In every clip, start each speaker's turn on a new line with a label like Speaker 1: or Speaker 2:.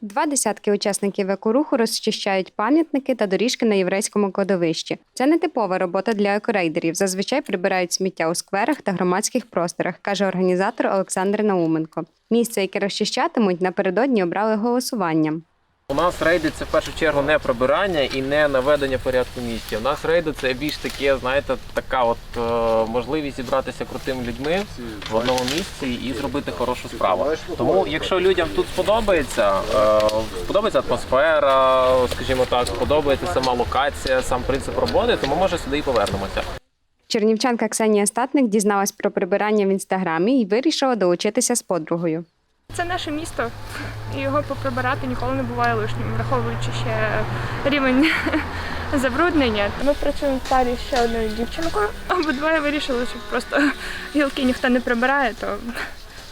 Speaker 1: Два десятки учасників екоруху розчищають пам'ятники та доріжки на єврейському кладовищі. Це не типова робота для екорейдерів. Зазвичай прибирають сміття у скверах та громадських просторах, каже організатор Олександр Науменко. Місце, яке розчищатимуть, напередодні обрали голосуванням.
Speaker 2: У нас рейди це в першу чергу не прибирання і не наведення порядку місті. У нас рейди це більш таке, знаєте, така от е, можливість зібратися крутими людьми в одному місці і зробити хорошу справу. Тому, якщо людям тут сподобається, е, сподобається атмосфера, скажімо так, сподобається сама локація, сам принцип роботи, то ми може сюди і повернемося.
Speaker 1: Чернівчанка Ксенія Статник дізналась про прибирання в інстаграмі і вирішила долучитися з подругою.
Speaker 3: Це наше місто, і його поприбирати ніколи не буває лишнім, враховуючи ще рівень забруднення. Ми працюємо в парі з ще одною дівчинкою. Обидвоє вирішили, що просто гілки ніхто не прибирає, то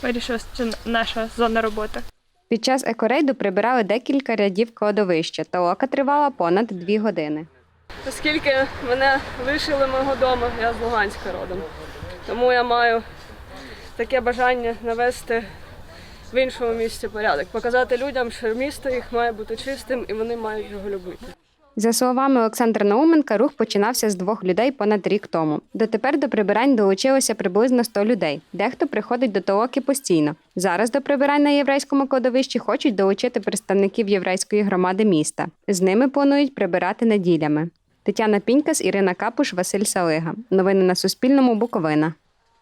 Speaker 3: вирішили, що це наша зона роботи.
Speaker 1: Під час екорейду прибирали декілька рядів кладовища. Толока тривала понад дві години.
Speaker 4: Оскільки мене лишили мого дому, я з Луганська родом. Тому я маю таке бажання навести в іншому місці порядок, показати людям, що місто їх має бути чистим і вони мають його любити.
Speaker 1: За словами Олександра Науменка, рух починався з двох людей понад рік тому. Дотепер до прибирань долучилося приблизно 100 людей. Дехто приходить до толоки постійно. Зараз до прибирань на єврейському кладовищі хочуть долучити представників єврейської громади міста. З ними планують прибирати неділями. Тетяна Пінькас, Ірина Капуш, Василь Салига. Новини на Суспільному. Буковина.